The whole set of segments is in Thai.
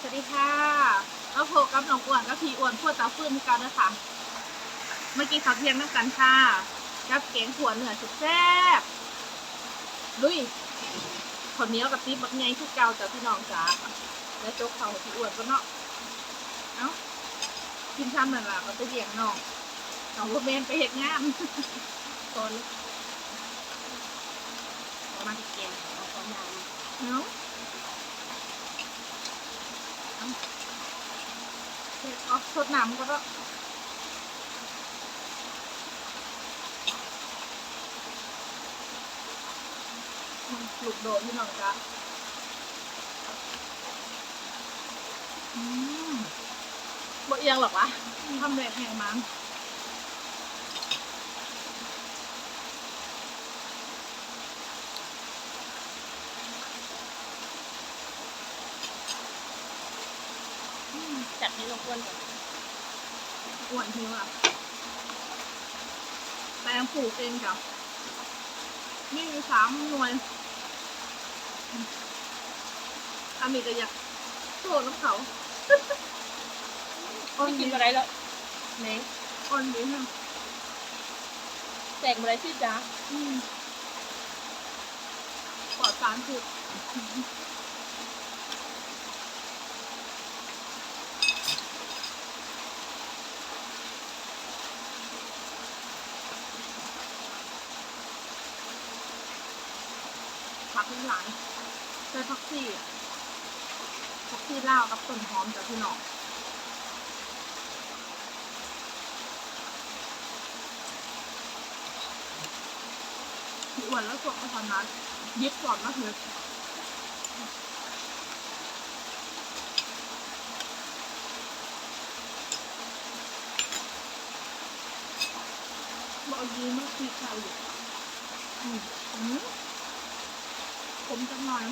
สวัสดีค่ะก็โผกับน้องอ้วนก็พี่อ้วนพวดตาฟื้นกันนะคะ เมื่อกี้เขาวเที่ยงนั่งกันค่ะกับแกงขัวเหนือสุดแซ่บลุยคนนี้กับติ๊บบักไงทุกเกาจากพี่น้องจ้าแล้วโจ๊กเขาให้พี่อ้วนก็เนาะ เอ้ากินช้ำเหมือนล่ะก็ไปเลี้ยงน้องน้องลูกเมนไปเห็ดงานตอนเอามาที่แกงเอาสองอย่างเนาะ เอาสดน้ำก็แล้วมันปลูกโดดพี่น้องจ้ะอืมบ่เอียงหรอกวะทำแรงแหงมัน จัดให้ลงอ้วนก่อนอ้วนทิ้งอะแปลงปลูกเองจ้ะนี่มีสามหน่วยอามีก็อยากโชว์น้ำเขาอ่อนไม่กิดีนอะไรแล้วไหนอ่อนดีนะแตกอะไรที่จ้าอืมปลอดสารพิษ ผักไม่หลายใส่ผักชีอะผักชีลาวกับต้นหอมจากพี่น้องพี่อ้วนแล้วสดกระทำนั้นยิบก่อนมาเถอะบอกดีมากพี่ชายอยู่อืม อืมผมจังหน่อย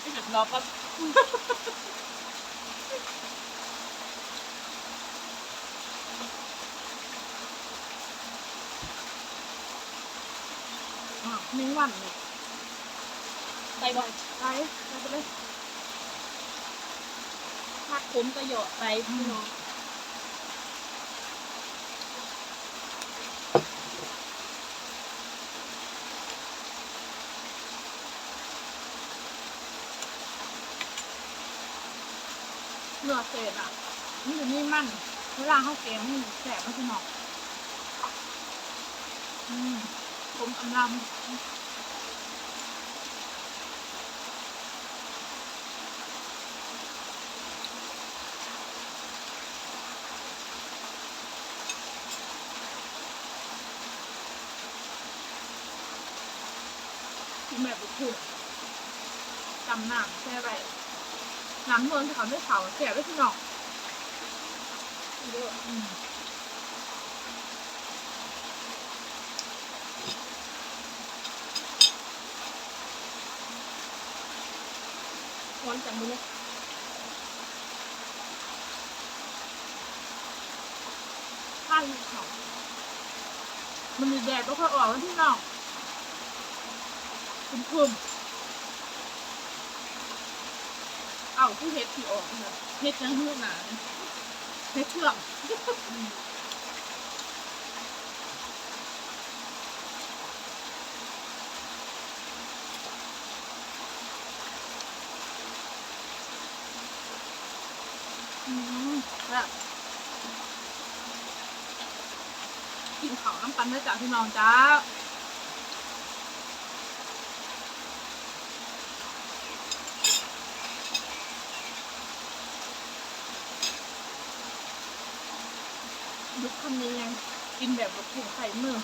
ไม่หยุดรอปั๊บอะหนึ่งวันเนี่ยไปบ่อยไปไปไปเลยผักขมก็เยอะไปพี่น้อง เนื้อเศษอะ มันจะนี่มันเวลาเขาเกมมันแสบมันจะหนอกอืมผมอำลำกินแบบบุกถูกจำหนังแช่ไร น้ำนวลที่เขาไม่เผาแสบด้วยพี่นองเยอะร้อนจังมือเนี่ยข้าวเขามันมีแดดก็ค่อยออกแล้วพี่นองคุมคุมๆเอาที่เฮ็ดที่ออกนะเฮ็ดยังหื้อหนาเฮ็ดเชื่อมอืมแบบกินเขาวน้ำปันได้จากพี่น้องจ้า ยุคคำนี้ยังกินแบบแบบถูกใส่มือ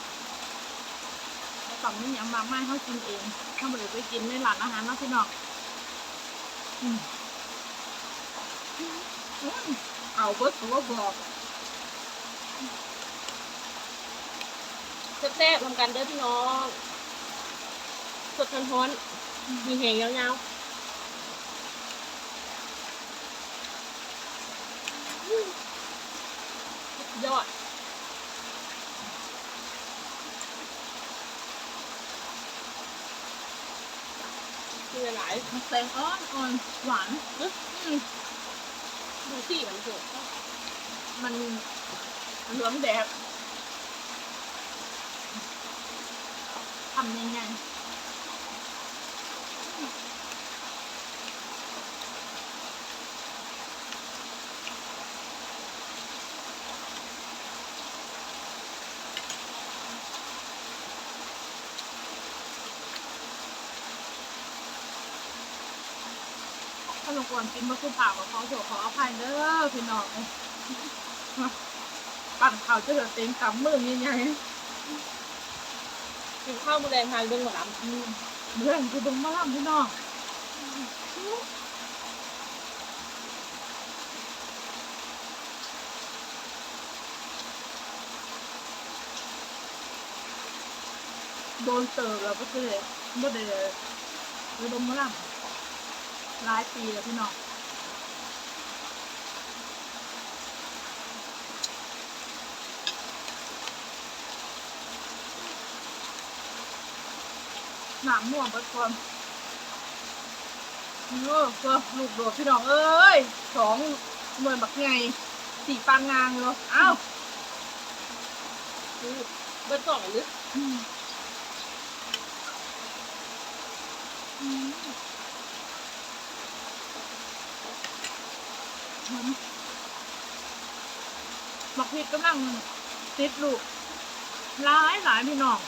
แล้วต่อมนี่ยังมาไม่เขากินเองถ้าไม่ได้ไปกินในร้านอาหารนะพี่น้องอืมอืมเอาเบิร์ตัวบอกแซ่บๆทำกันเด้อพี่น้อง สดร้อนมีแหงยาวๆ ยอดกินหลายแตงอ่อนอ่อนหวานอืมๆดูสิมันเกิดมันเหลืองแดดทำยังไง ลงกวนกินมะคือปากกับเขาโถขออภัยเด้อพี่น้องเอ้ยปั่นข่าวจะเหลือเต็งกำมือใหญ่กินข้าวมือแดงทานเรื่องหมดล้ำๆอืมเรื่องคือเบึงมาล่ำพี่น้องโดนเติบแล้วก็คือบ่ได้ระดมมาล่ำ หลายปีแล้วพี่น้องหนามม่วงไปก่อนเออก็ลูกโดดพี่น้องเอ้ยสองหน่วยบักไงสี่ปางงางเลยอ้าวคือเบิร์ดกล่องหรืออืมอืมหอ มบักพริกกำลังติดลูกหลายหลายพี่น้อง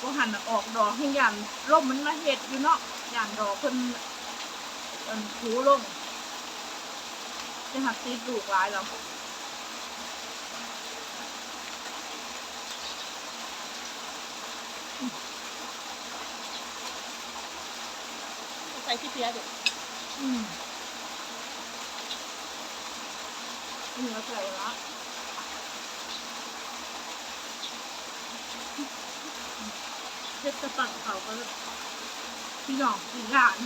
ก็หันออกดอกให้ยันร่มมันมาเห็ดอยู่เนาะยันดอกเพิ่นเอิ่นถูลงจะหักติดลูกหลายแล้วใส่ขี้เพี้ยเด็กอืม เนื้อใส่ละเช็ดกระปั่นเขาก็พี่น้องพี่หลาน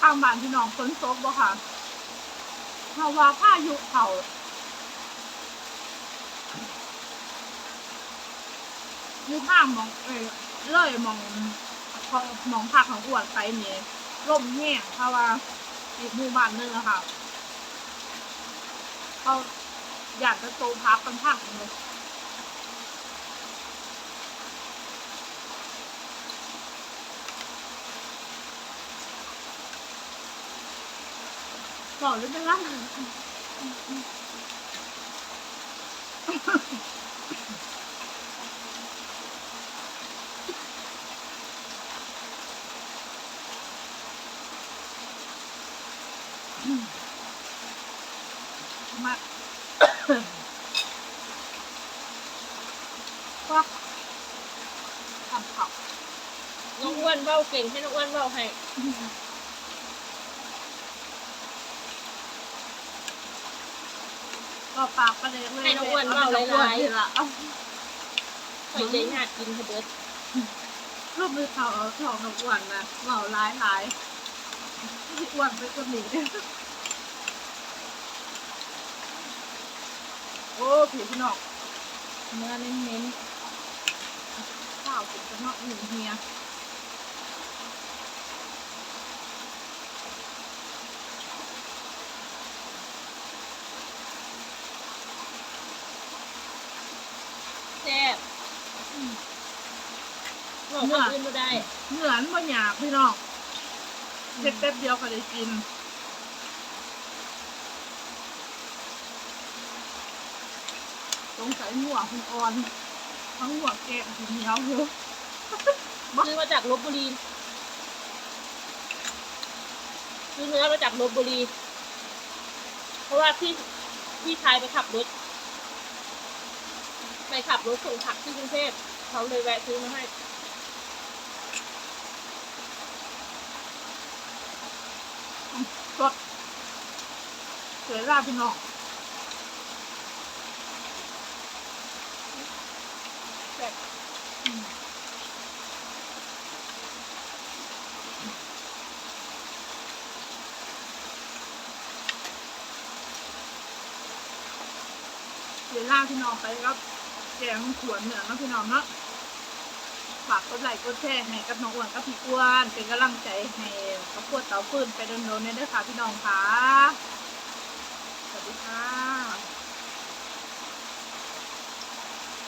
ข้างบ้านพี่น้องฝนตกบ่ค่ะเพราะว่าพายุเขา อยู่ข้างมองเอ้ยเลยมองของมองผักของอวดไปนี่ร่มแห้งเพราะว่าอีกหมู่บ้านนึงอะค่ะเขาอยากจะโตพักกันพักเลย บอกเลยเป็นไรมาก็ทำเขาน้องอ้วนเบ้าเก่งให้น้องอ้วนเบ้าให้ ก็ปากก็เลยให้น้องอ้วนเบ้าหลายๆ ละเอาๆใส่ใจหาดกินเถอะเบิร์ดรูปมือเขาเอาทองน้องอ้วนนะเหล่าร้ายร้ายที่อ้วนไปคนหนีโอ้ผีพี่น้องเนื้อเน้นๆข้าวถึงจะเนาะหนึ่งเฮียแบอกคนอื่นไม่ได้เหมือนบะหยาบพี่น้องเพ็ดแป๊บเดียวก็ได้กินสงสัยหัวคุณอ่อนทั้งหัวแกะถึงเหนียวอยู่ซื้อมาจากลบบุรีซื้อเนื้อมาจากลบบุรี เพราะว่าพี่พี่ชายไปขับรถไปขับรถส่งผักที่กรุงเทพเขาเลยแวะซื้อมาให้ สดเสือราพี่น้องแบบอืมเสือราพี่น้องไปครับแกงขวนเหนือนาะพี่น้องเนาะ ฝากกดไลค์กดแชร์ให้กับน้องอ้วนกับพี่อ้วนเป็นกำลังใจให้กับพวเตาฟืนไปโดนๆเนี่ยด้วยค่ะพี่น้องค่ะสวัสดีค่ะ